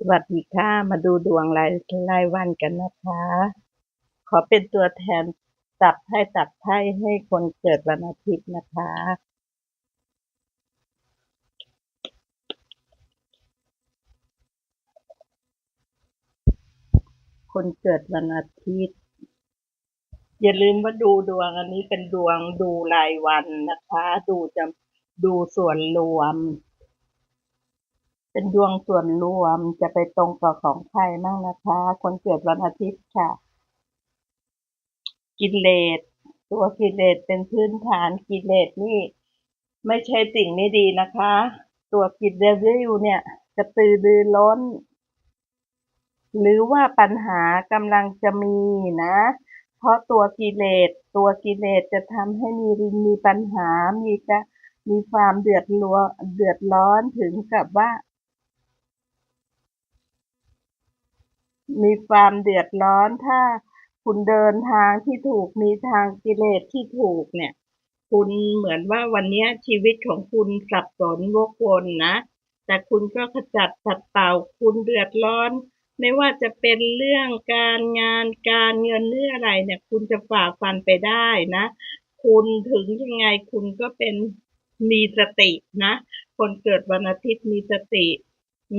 สวัสดีค่ะ มาดูดวงรายรายวันกันนะคะ ขอเป็นตัวแทนตับให้ตับไพ่ให้คนเกิดวันอาทิตย์นะคะ คนเกิดวันอาทิตย์ อย่าลืมว่าดูดวงอันนี้เป็นดวงดูรายวันนะคะ ดูจะดูส่วนรวม เป็นดวงส่วนรวมจะไปตรงกับของใครบ้างนะคะ คนเกิดวันอาทิตย์ค่ะ กิเลสตัวกิเลสเป็นพื้นฐานกิเลสนี่ ไม่ใช่สิ่งไม่ดีนะคะ ตัวกิเลสอยู่เนี่ยกระตือรือร้น หรือว่าปัญหากำลังจะมีนะ เพราะตัวกิเลสตัวกิเลสจะทำให้มีมีปัญหามีกะมีความเดือดร้อนเดือดร้อนถึงกับว่า มีความเดือดร้อน ถ้าคุณเดินทางที่ถูก มีทางกิเลสที่ถูกเนี่ย คุณเหมือนว่าวันนี้ชีวิตของคุณสับสนวกวนนะ แต่คุณก็ขจัดปัดเป่าคุณเดือดร้อน ไม่ว่าจะเป็นเรื่องการงานการเงินเรื่องอะไรเนี่ย คุณจะฝ่าฟันไปได้นะ คุณถึงยังไงคุณก็เป็นมีสตินะ คนเกิดวันอาทิตย์มีสติ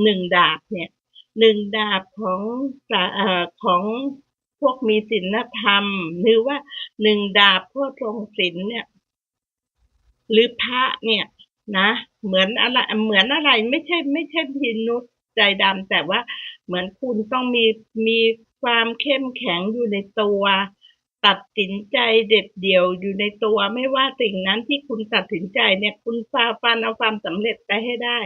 หนึ่งดาบเนี่ย หนึ่งดาบของอของพวกมีศีลธรรม หรือว่าหนึ่งดาบพวกทรงศีลเนี่ย หรือพระเนี่ย นะ เหมือนอะไรเหมือนอะไรไม่ใช่ ไม่ใช่พินุษใจดำแต่ว่าเหมือนคุณต้องมีมีความเข้มแข็งอยู่ในตัว ตัดสินใจเด็ดเดี่ยวอยู่ในตัวไม่ว่าสิ่งนั้นที่คุณตัดสินใจเนี่ย คุณฟาฟันเอาความสำเร็จไปให้ได้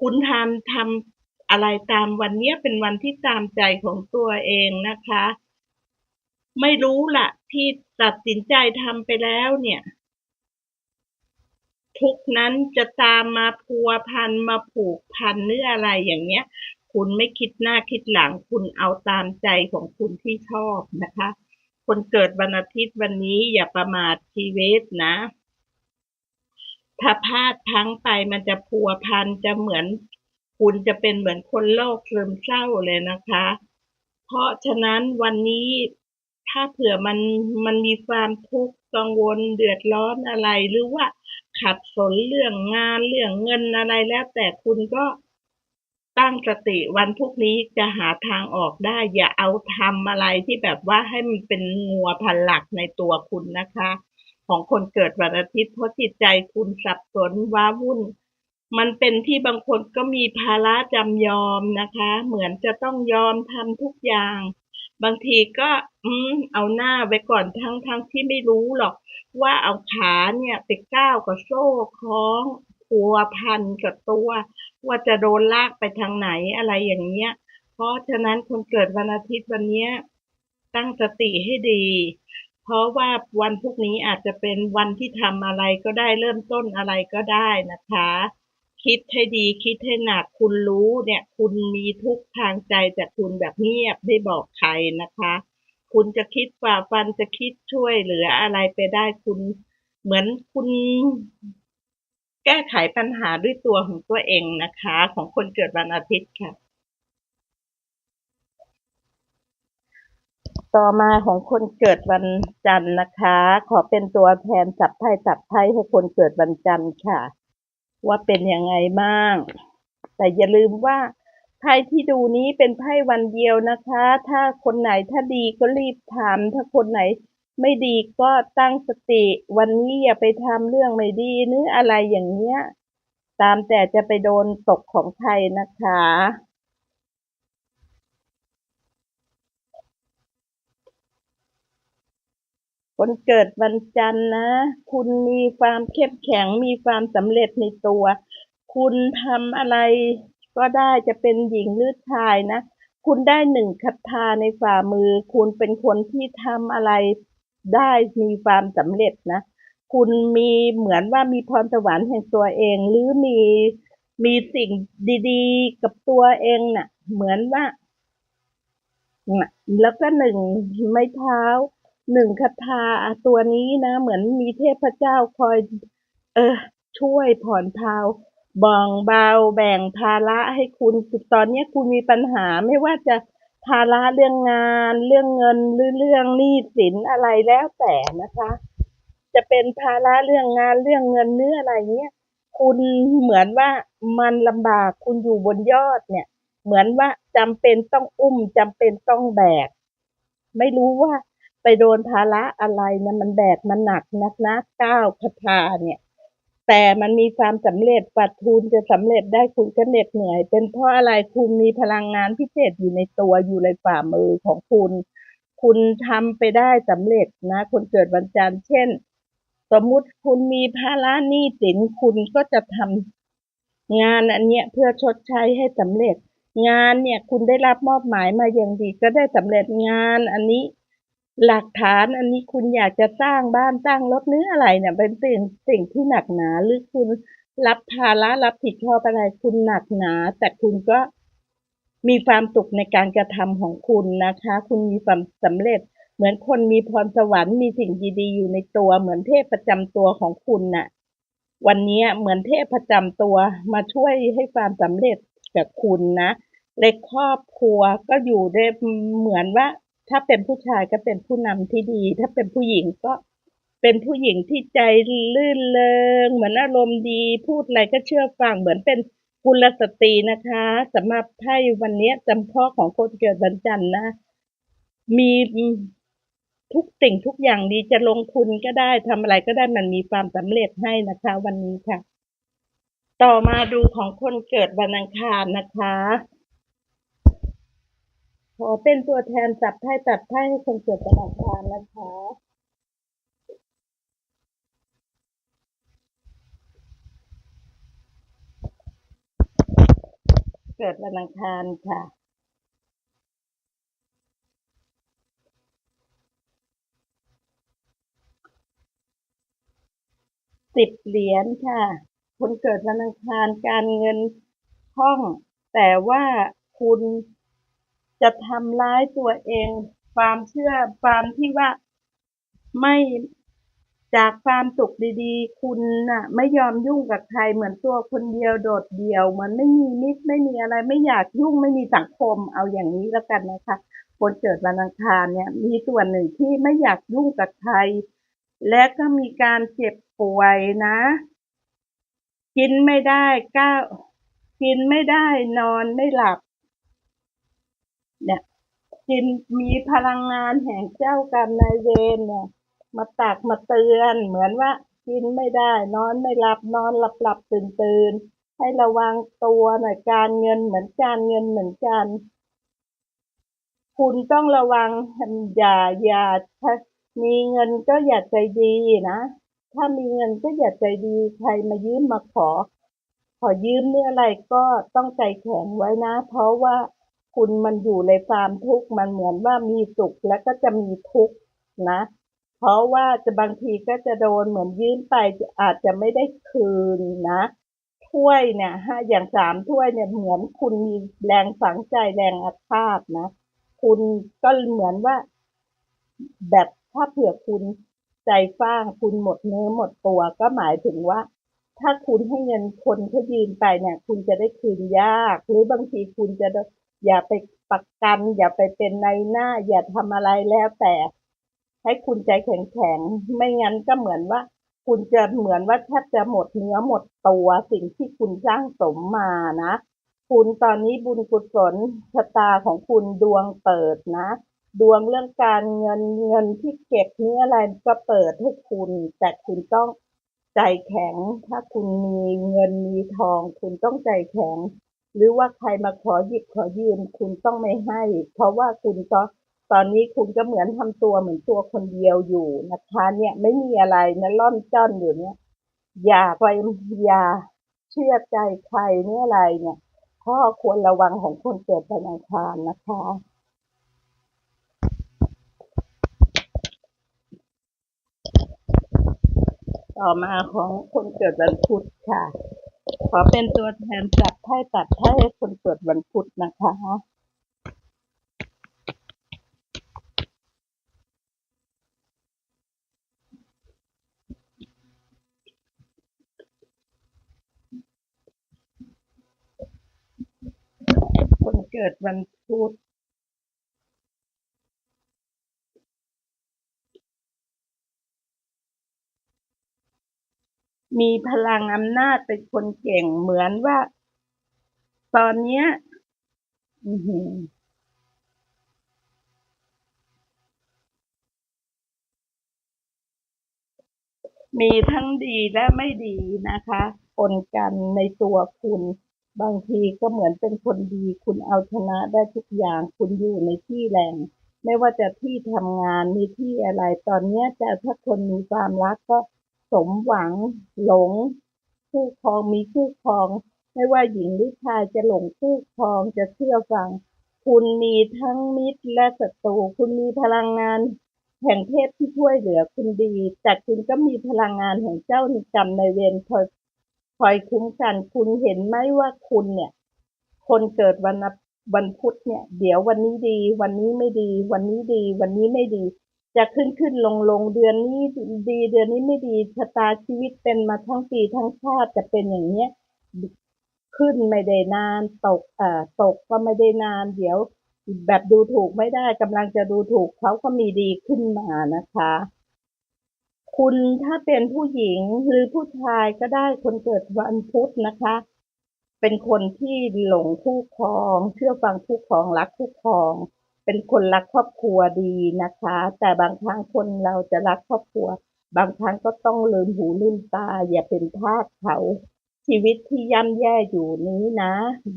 คุณทำทำ อะไรตามวันนี้เป็นวันที่ตามใจของตัวเองนะคะ ไม่รู้ละที่ตัดสินใจทำไปแล้วเนี่ย ทุกนั้นจะตามมาพัวพันมาผูกพันเนื้ออะไรอย่างเงี้ย คุณไม่คิดหน้าคิดหลังคุณเอาตามใจของคุณที่ชอบนะคะ คนเกิดวันอาทิตย์วันนี้อย่าประมาทชีวิตนะถ้าพลาดพังไปมันจะพัวพันจะเหมือน คุณจะเป็นเหมือนคนโรคซึมเศร้าเลยนะคะ เพราะฉะนั้นวันนี้ถ้าเผื่อมันมันมีความทุกข์กังวลเดือดร้อนอะไรหรือว่าขัดสนเรื่องงานเรื่องเงินอะไรแล้ว แต่คุณก็ตั้งสติวันพรุ่งนี้จะหาทางออกได้ อย่าเอาทำอะไรที่แบบว่าให้มันเป็นงัวพันหลักในตัวคุณนะคะ ของคนเกิดวันอาทิตย์เพราะจิตใจคุณสับสนว้าวุ่น มันเป็นที่บางคนก็มีภาระจำยอมนะคะ เหมือนจะต้องยอมทำทุกอย่าง บางทีก็อืมเอาหน้าไว้ก่อนทั้งทั้งที่ไม่รู้หรอก ว่าเอาขาเนี่ยไปก้าวกับโซ่คล้องพัวพันกับตัว ว่าจะโดนลากไปทางไหนอะไรอย่างเงี้ย เพราะฉะนั้นคนเกิดวันอาทิตย์วันเนี้ยตั้งสติให้ดี เพราะว่าวันพวกนี้อาจจะเป็นวันที่ทำอะไรก็ได้เริ่มต้นอะไรก็ได้นะคะ คิดให้ดีคิดให้หนักคุณรู้เนี่ย คุณมีทุกทางใจแต่คุณแบบเงียบไม่บอกใครนะคะ คุณจะคิดฝ่าฟันจะคิดช่วยเหลืออะไรไปได้คุณเหมือนคุณแก้ไขปัญหาด้วยตัวของตัวเองนะคะ ของคนเกิดวันอาทิตย์ค่ะ ต่อมาของคนเกิดวันจันทร์นะคะ ขอเป็นตัวแทนจับไพ่จับไพ่ให้คนเกิดวันจันทร์ค่ะ ว่าเป็นยังไงบ้าง แต่อย่าลืมว่าไพ่ที่ดูนี้เป็นไพ่วันเดียวนะคะ ถ้าคนไหนถ้าดีก็รีบทำถ้าคนไหนไม่ดีก็ตั้งสติ วันนี้อย่าไปทำเรื่องไม่ดีหรืออะไรอย่างเงี้ย ตามแต่จะไปโดนตกของใครนะคะ คนเกิดวันจันทร์นะ คุณมีความเข้มแข็งมีความสำเร็จในตัว คุณทำอะไรก็ได้จะเป็นหญิงหรือชายนะ คุณได้หนึ่งคาถาในฝ่ามือ คุณเป็นคนที่ทำอะไรได้มีความสำเร็จนะ คุณมีเหมือนว่ามีพรสวรรค์แห่งตัวเอง หรือมีมีสิ่งดีๆ กับตัวเองนะ่ะ เหมือนว่า แล้วก็หนึ่งไม้เท้า หนึ่งคาถาตัวนี้นะ เหมือนมีเทพเจ้าคอย เออ ช่วยผ่อนเทาบองเบาแบ่งภาระให้คุณตอนนี้คุณมีปัญหาไม่ว่าจะภาระเรื่องงาน เรื่องเงินหรือเรื่องหนี้สินอะไรแล้วแต่นะคะ จะเป็นภาระเรื่องงานเรื่องเงินเนื้ออะไรเนี้ยคุณเหมือนว่ามันลำบากคุณอยู่บนยอดเนี่ย เหมือนว่าจำเป็นต้องอุ้มจำเป็นต้องแบก ไม่รู้ว่า โดนภาระอะไรนะมันแบกมันหนักนักนะก้าวคาถาเนี่ย แต่มันมีความสำเร็จปัดทุนจะสำเร็จได้คุณก็เหน็ดเหนื่อย เป็นเพราะอะไรคุณมีพลังงานพิเศษอยู่ในตัวอยู่ในฝ่ามือของคุณ คุณทำไปได้สำเร็จนะ คนเกิดวันจันทร์เช่น สมมุติคุณมีภาระหนี้สินคุณก็จะทำงานอันเนี้ยเพื่อชดใช้ให้สำเร็จ งานเนี่ยคุณได้รับมอบหมายมาอย่างดีก็ได้สำเร็จงานอันนี้ หลักฐานอันนี้คุณอยากจะสร้างบ้านสร้างรถเนื้ออะไรเนี่ยเป็นสิ่งสิ่งที่หนักหนาหรือคุณรับภาระรับผิดชอบอะไรคุณหนักหนา แต่คุณก็มีความสุขในการกระทำของคุณนะคะ คุณมีความสำเร็จ เหมือนคนมีพรสวรรค์มีสิ่งดีๆอยู่ในตัวเหมือนเทพประจำตัวของคุณน่ะ วันนี้เหมือนเทพประจำตัวมาช่วยให้ความสำเร็จกับคุณนะในครอบครัวก็อยู่ได้เหมือนว่า ถ้าเป็นผู้ชายก็เป็นผู้นำที่ดี ถ้าเป็นผู้หญิงก็เป็นผู้หญิงที่ใจลื่นเลงเหมือนอารมณ์ดี พูดอะไรก็เชื่อฟังเหมือนเป็นกุลสตรีนะคะสำหรับไพ่วันนี้จำเพาะของคนเกิดวันจันทร์นะ มีทุกสิ่งทุกอย่างดีจะลงทุนก็ได้ทำอะไรก็ได้มันมีความสำเร็จให้นะคะ วันนี้ค่ะ ต่อมาดูของคนเกิดวันอังคารนะคะ ขอเป็นตัวแทนจับไพ่ตัดไพ่ให้คนเกิดวันอังคารนะคะเกิดวันอังคารค่ะ สิบเหรียญค่ะ คนเกิดวันอังคารการเงินคล่อง แต่ว่าคุณ จะทำร้ายตัวเอง ความเชื่อความที่ว่าไม่จากความสุขดีๆ คุณน่ะ ไม่ยอมยุ่งกับใครเหมือนตัวคนเดียวโดดเดี่ยว เหมือนไม่มีมิตรไม่มีอะไรไม่อยากยุ่งไม่มีสังคมเอาอย่างนี้แล้วกันนะคะคนเกิดวันอังคารเนี่ย มีส่วนหนึ่งที่ไม่อยากยุ่งกับใคร และก็มีการเจ็บป่วยนะ กินไม่ได้ก้าวกินไม่ได้นอนไม่หลับ เนี่ยกินมีพลังงานแห่งเจ้ากรรมนายเวรเนี่ย มาตักมาเตือน เหมือนว่ากินไม่ได้ นอนไม่หลับนอนหลับหลับตื่นตื่นให้ระวังตัวหน่อยการเงินเหมือนการเงินเหมือนกัน คุณต้องระวังอย่าอย่าถ้ามีเงินก็อย่าใจดีนะ ถ้ามีเงินก็อย่าใจดีใครมายืมมาขอ ขอยืมเนี่ยอะไรก็ต้องใจแข็งไว้นะ เพราะว่า คุณมันอยู่ในความทุกข์มันเหมือนว่ามีสุขแล้วก็จะมีทุกข์นะ เพราะว่าจะบางทีก็จะโดนเหมือนยืมไปอาจจะไม่ได้คืนนะถ้วยเนี่ยห้าอย่างสามถ้วยเนี่ยเหมือนคุณมีแรงฝังใจแรงอาฆาตนะ คุณก็เหมือนว่า แบบถ้าเผื่อคุณใจฟ้างคุณหมดเนื้อหมดตัวก็หมายถึงว่า ถ้าคุณให้เงินคนเขายืมไปเนี่ย คุณจะได้คืนยาก หรือบางทีคุณจะ อย่าไปประกัน อย่าไปเป็นในหน้า อย่าทำอะไรแล้วแต่ ให้คุณใจแข็งแข็งไม่งั้นก็เหมือนว่า คุณจะเหมือนว่าแทบจะหมดเนื้อหมดตัวสิ่งที่คุณสร้างสมมานะคุณตอนนี้บุญกุศลชะตาของคุณดวงเปิดนะ ดวงเรื่องการเงินเงินที่เก็บนี้อะไรก็เปิดให้คุณ แต่คุณต้องใจแข็ง ถ้าคุณมีเงินมีทอง คุณต้องใจแข็ง หรือว่าใครมาขอหยิบขอยืมคุณต้องไม่ให้ เพราะว่าคุณก็ตอนนี้คุณก็เหมือนทำตัวเหมือนตัวคนเดียวอยู่นะคะ เนี่ยไม่มีอะไรนะล่อนจ้อนอยู่เนี่ย อย่าไปอย่าเชื่อใจใครเนี่ยอะไรเนี่ยข้อควรระวังของคนเกิดวันอังคารนะคะต่อมาของคนเกิดวันพุธค่ะ ขอเป็นตัวแทนจัดให้ตัดให้คนเกิดวันพุธนะคะคนเกิดวันพุธ มีพลังอำนาจเป็นคนเก่งเหมือนว่า ตอนเนี้ยมีทั้งดีและไม่ดีนะคะปนกันในตัวคุณ บางทีก็เหมือนเป็นคนดี คุณเอาชนะได้ทุกอย่างคุณอยู่ในที่แรงไม่ว่าจะที่ทำงานมีที่อะไร ตอนเนี้ยแต่ถ้าคนมีความรักก็ สมหวัง หลง คู่ครองมีคู่ครอง ไม่ว่าหญิงหรือชายจะหลงคู่ครองจะเชื่อฟัง คุณมีทั้งมิตรและศัตรูคุณมีพลังงานแห่งเทพที่ช่วยเหลือคุณดี แต่คุณก็มีพลังงานแห่งเจ้ากรรมในเวรคอยคอยคุ้มกัน คุณเห็นไหมว่าคุณเนี่ย คนเกิดวันวันพุธเนี่ย เดี๋ยววันนี้ดี วันนี้ไม่ดี วันนี้ดี วันนี้ไม่ดี จะขึ้นขึ้นลงลงเดือนนี้ดีเดือนนี้ไม่ดีชะตาชีวิตเป็นมาทั้งปีทั้งชาติจะเป็นอย่างเนี้ยขึ้นไม่ได้นานตกเอ่อตกก็ไม่ได้นานเดี๋ยวแบบดูถูกไม่ได้กำลังจะดูถูกเขาก็มีดีขึ้นมานะคะ คุณถ้าเป็นผู้หญิงหรือผู้ชายก็ได้คนเกิดวันพุธนะคะ เป็นคนที่หลงคู่ครอง เชื่อฟังคู่ครองรักคู่ครอง เป็นคนรักครอบครัวดีนะคะ แต่บางครั้งคนเราจะรักครอบครัว บางครั้งก็ต้องลืมหูลืมตา อย่าเป็นทาสเขาชีวิตที่ย่ำแย่อยู่นี้นะ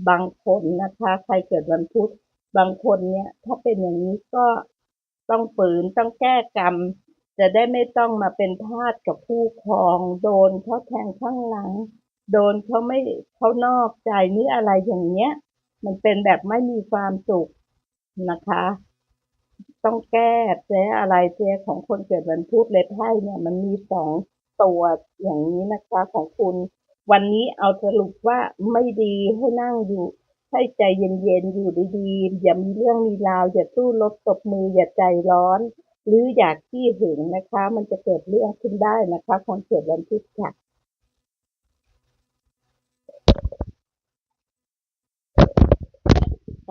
บางคนนะคะ ใครเกิดวันพุธบางคนเนี่ย ถ้าเป็นอย่างนี้ก็ต้องฝืนต้องแก้กรรม จะได้ไม่ต้องมาเป็นทาสกับผู้ครอง โดนเขาแทงข้างหลัง โดนเขาไม่เขานอกใจนี่อะไรอย่างเงี้ย มันเป็นแบบไม่มีความสุข นะคะ ต้องแก้เจ๊อะไรเจ๊ของคนเกิดวันพุธเลยไพ่เนี่ยมันมีสองตัวอย่างนี้นะคะของคุณ วันนี้เอาสรุปว่าไม่ดีให้นั่งอยู่ให้ใจเย็นๆอยู่ดีๆอย่ามีเรื่องมีราว อย่าสู้รบตบมืออย่าใจร้อน หรืออยากขี้หึงนะคะ มันจะเกิดเรื่องขึ้นได้นะคะคนเกิดวันพุธค่ะ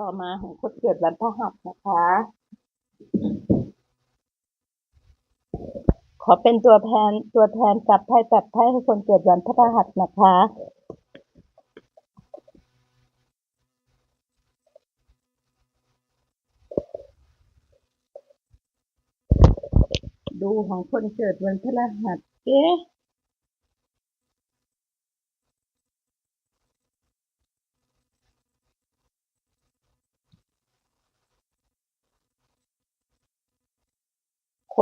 ต่อมาของคนเกิดวันพฤหัสนะคะ ขอเป็นตัวแทนตัวแทนจับไพ่จับไพ่ให้คนเกิดวันพฤหัสนะคะดูของคนเกิดวันพฤหัสเอ๊ะ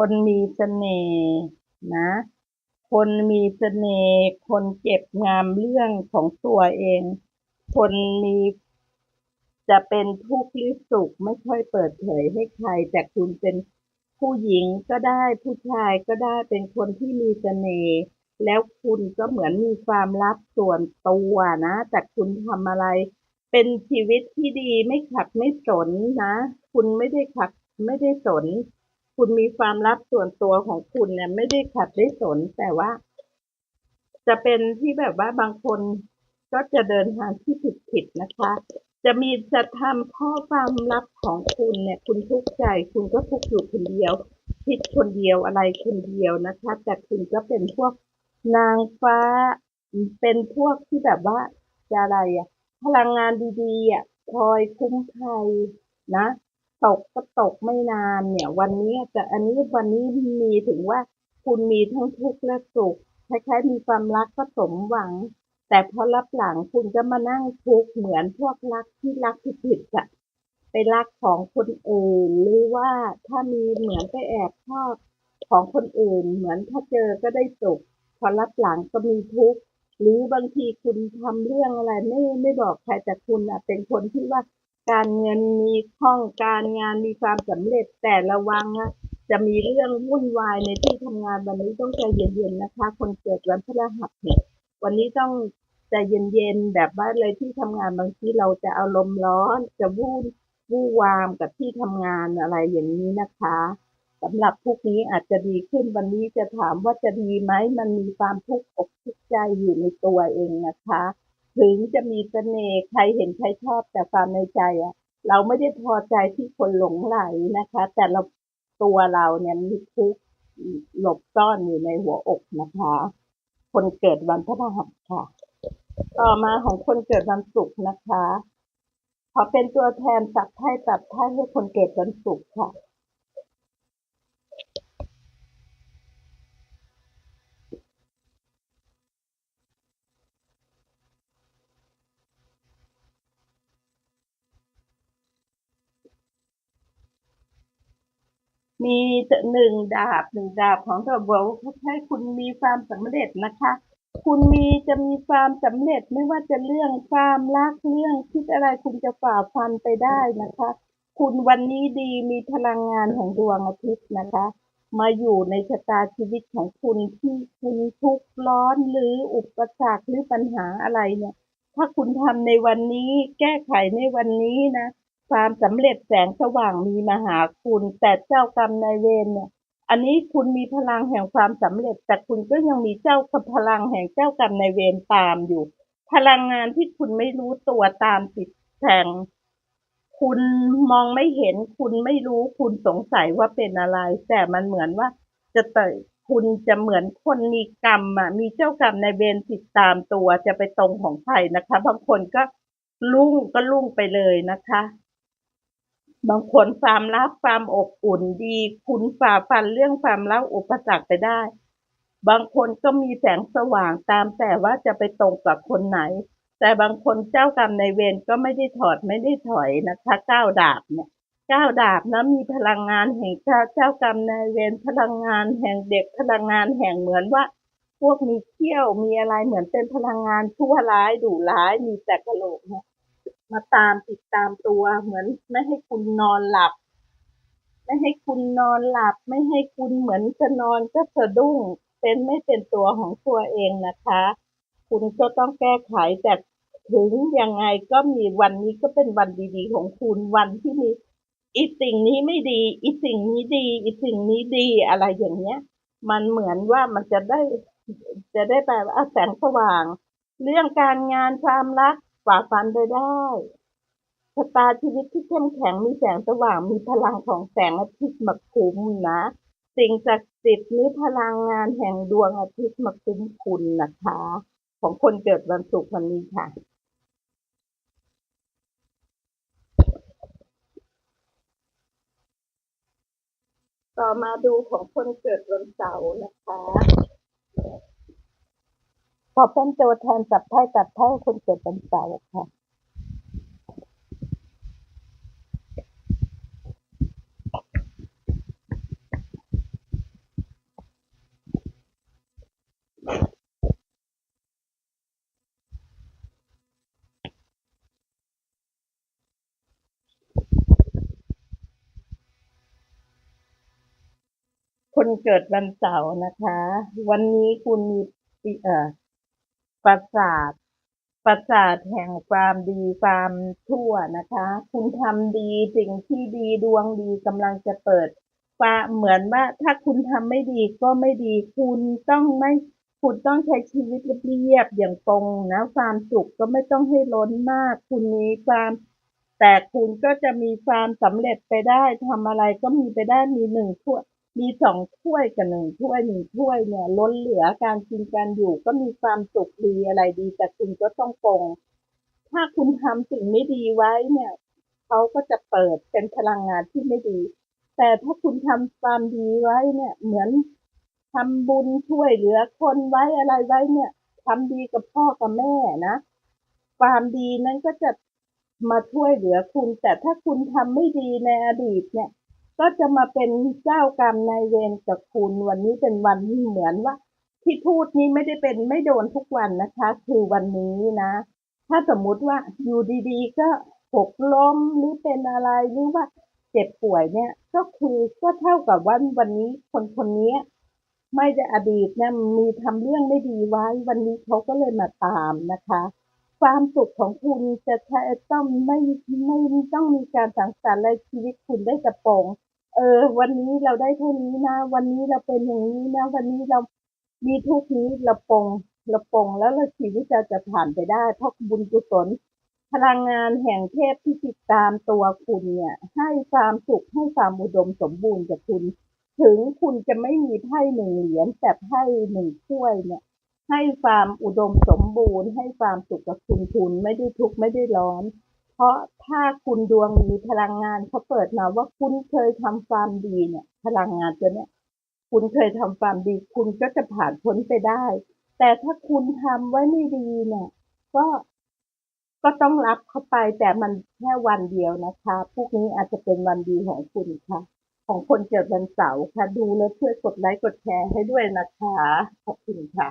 คนมีเสน่ห์นะ คนมีเสน่ห์ คนเก็บงามเรื่องของตัวเอง คนมีจะเป็นทุกข์หรือสุขไม่ค่อยเปิดเผยให้ใคร แต่คุณเป็นผู้หญิงก็ได้ผู้ชายก็ได้เป็นคนที่มีเสน่ห์แล้วคุณก็เหมือนมีความลับส่วนตัวนะ แต่คุณทำอะไร เป็นชีวิตที่ดีไม่ขัดไม่สนนะ คุณไม่ได้ขัดไม่ได้สน คุณมีความลับส่วนตัวของคุณเนี่ย ไม่ได้ขัดได้สน แต่ว่า จะเป็นที่แบบว่าบางคนก็จะเดินทางที่ผิดผิดๆนะคะ จะมีจะทำข้อความลับของคุณเนี่ย คุณทุกข์ใจ คุณก็ทุกข์อยู่คนเดียวคิดคนเดียวอะไรคนเดียวนะคะ แต่คุณก็เป็นพวกนางฟ้า เป็นพวกที่แบบว่าจะอะไรอะพลังงานดีๆอะคอยคุ้มภัยนะ ตกก็ตกไม่นานเนี่ย วันนี้จะอันนี้วันนี้มีถึงว่าคุณมีทั้งทุกข์และสุขคล้ายๆมีความรักก็สมหวัง แต่พอรับหลังคุณก็มานั่งทุกข์เหมือนพวกรักที่รักผิดๆอะไปรักของคนอื่นหรือว่าถ้ามีเหมือนไปแอบชอบของคนอื่น เหมือนถ้าเจอก็ได้สุขพอรับหลังก็มีทุกข์หรือบางทีคุณทำเรื่องอะไรไม่ไม่บอกใครแต่คุณอะเป็นคนที่ว่า การเงินมีคล่องการงานมีความสำเร็จแต่ระวังนะจะมีเรื่องวุ่นวายในที่ทำงานวันนี้ต้องใจเย็นๆนะคะ คนเกิดวันพฤหัสเนี่ยวันนี้ต้องใจเย็นๆแบบว่าเลยที่ทำงานบางทีเราจะอารมณ์ร้อนจะวุ่นวู่วามกับที่ทำงานอะไรอย่างนี้นะคะสำหรับพวกนี้อาจจะดีขึ้นวันนี้จะถามว่าจะดีไหมมันมีความทุกข์อกทุกข์ใจอยู่ในตัวเองนะคะ ถึงจะมีเสน่ห์ใครเห็นใครชอบแต่ความในใจอะเราไม่ได้พอใจที่คนหลงไหลนะคะ แต่เราตัวเราเนี่ยมีทุกข์หลบซ่อนอยู่ในหัวอกนะคะ คนเกิดวันพฤหัสค่ะ ต่อมาของคนเกิดวันศุกร์นะคะ ขอเป็นตัวแทนตัดไพ่ตัดไพ่ให้คนเกิดวันศุกร์ค่ะ มีหนึ่งดาบหนึ่งดาบของตัวบอกว่าให้คุณมีความสำเร็จนะคะ คุณมีจะมีความสำเร็จไม่ว่าจะเรื่องความรักเรื่องคิดอะไรคุณจะฝ่าฟันไปได้นะคะ คุณวันนี้ดีมีพลังงานของดวงอาทิตย์นะคะ มาอยู่ในชะตาชีวิตของคุณที่คุณทุกข์ร้อนหรืออุปสรรคหรือปัญหาอะไรเนี่ย ถ้าคุณทำในวันนี้แก้ไขในวันนี้นะ ความสำเร็จแสงสว่างมีมาหาคุณ แต่เจ้ากรรมนายเวรเนี่ย อันนี้คุณมีพลังแห่งความสำเร็จ แต่คุณก็ยังมีเจ้าพลังแห่งเจ้ากรรมนายเวรตามอยู่ พลังงานที่คุณไม่รู้ตัวตามติดแทงคุณมองไม่เห็น คุณไม่รู้คุณสงสัยว่าเป็นอะไร แต่มันเหมือนว่าจะเตยคุณจะเหมือนคนมีกรรมอะมีเจ้ากรรมในเวรติดตามตัวจะไปตรงของใครนะคะ บางคนก็ลุ่งก็ลุ่งไปเลยนะคะ บางคนความรักความอบอุ่นดี คุณฝ่าฟันเรื่องความรักอุปสรรคไปได้ บางคนก็มีแสงสว่างตามแต่ว่าจะไปตรงกับคนไหน แต่บางคนเจ้ากรรมในเวรก็ไม่ได้ถอดไม่ได้ถอยนะคะก้าวดาบเนี่ยก้าวดาบนะมีพลังงานแห่งเจ้าเจ้ากรรมนายเวรพลังงานแห่งเด็กพลังงานแห่งเหมือนว่า พวกมีเขี้ยวมีอะไรเหมือนเป็นพลังงานชั่วร้ายดุร้ายมีแต่กระโหลกเนี่ย มาตามติดตามตัว เหมือนไม่ให้คุณนอนหลับ ไม่ให้คุณนอนหลับ ไม่ให้คุณเหมือนจะนอนก็สะดุ้ง เป็นไม่เป็นตัวของตัวเองนะคะ คุณก็ต้องแก้ไขแต่ถึงยังไงก็มีวันนี้ก็เป็นวันดีๆ ของคุณวันที่มีอีสิ่งนี้ไม่ดี อีสิ่งนี้ดี อีสิ่งนี้ดีอะไรอย่างเงี้ย มันเหมือนว่ามันจะได้จะได้แบบว่าแสงสว่าง เรื่องการงานความรัก ฝ่าฟันไปได้ชะตาชีวิตที่เข้มแข็งมีแสงสว่างมีพลังของแสงอาทิตย์มาคุ้มนะ สิ่งศักดิ์สิทธิ์หรือพลังงานแห่งดวงอาทิตย์มาคุ้มคุณนะคะ ของคนเกิดวันศุกร์วันนี้ค่ะต่อมาดูของคนเกิดวันเสาร์นะคะ ขอเป็นตัวแทนจับไพ่ตัดไพ่คนเกิดวันเสาร์ค่ะคนเกิดวันเสาร์นะคะ วันนี้คุณมีเอ่อ ประสาทประสาทแห่งความดีความชั่วนะคะ คุณทำดีสิ่งที่ดีดวงดีกำลังจะเปิดฟ้าเหมือนว่าถ้าคุณทำไม่ดีก็ไม่ดี คุณต้องไม่คุณต้องใช้ชีวิตเรียบอย่างตรงนะความสุขก็ไม่ต้องให้ล้นมาก คุณมีความแต่คุณก็จะมีความสำเร็จไปได้ทำอะไรก็มีไปได้มีหนึ่งถ้ว มีสองถ้วยกับหนึ่งถ้วยหนึ่งถ้วยเนี่ย ล้นเหลือการกินการอยู่ก็มีความสุขดีอะไรดี แต่คุณก็ต้องปรงถ้าคุณทำสิ่งไม่ดีไว้เนี่ยเขาก็จะเปิดเป็นพลังงานที่ไม่ดี แต่ถ้าคุณทำความดีไว้เนี่ย เหมือนทำบุญช่วยเหลือคนไว้อะไรไว้เนี่ยทำดีกับพ่อกับแม่นะ ความดีนั้นก็จะมาช่วยเหลือคุณ แต่ถ้าคุณทำไม่ดีในอดีตเนี่ย ก็จะมาเป็นเจ้ากรรมนายเวรกับคุณวันนี้เป็นวันที่เหมือนว่า ที่พูดนี้ไม่ได้เป็นไม่โดนทุกวันนะคะ คือวันนี้นะ ถ้าสมมุติว่าอยู่ดีๆ ก็หกล้มหรือเป็นอะไรหรือว่าเจ็บป่วยเนี่ย ก็คือก็เท่ากับว่าวันนี้คนคนนี้ไม่ได้อดีตเนี่ยมีทำเรื่องไม่ดีไว้ วันนี้เขาก็เลยมาตามนะคะ ความสุขของคุณจะใช้ต้องไม่ไม่ต้องมีการสังสรรค์อะชีวิตคุณได้จะโปร่ง เออ วันนี้เราได้เท่านี้นะ วันนี้เราเป็นอย่างนี้นะ วันนี้เรามีทุกข์นี้เราปรงเราปรงแล้วเราชีวิตเราจะผ่านไปได้ เพราะบุญกุศลพลังงานแห่งเทพที่ติดตามตัวคุณเนี่ย ให้ความสุขให้ความอุดมสมบูรณ์กับคุณ ถึงคุณจะไม่มีไพ่หนึ่งเหรียญแต่ไพ่หนึ่งถ้วยเนี่ย ให้ความอุดมสมบูรณ์ ให้ความสุขกับคุณคุณไม่ได้ทุกข์ไม่ได้ร้อน เพราะถ้าคุณดวงมีพลังงานเขาเปิดมาว่าคุณเคยทำความดีเนี่ย พลังงานตัวเนี้ยคุณเคยทำความดี คุณก็จะผ่านพ้นไปได้ แต่ถ้าคุณทำไว้ไม่ดีเนี่ย ก็ก็ต้องรับเข้าไปแต่มันแค่วันเดียวนะคะพรุ่งนี้อาจจะเป็นวันดีของคุณค่ะ ของคนเกิดวันเสาร์ค่ะ ดูแล้วช่วยกดไลค์กดแชร์ให้ด้วยนะคะ ขอบคุณค่ะ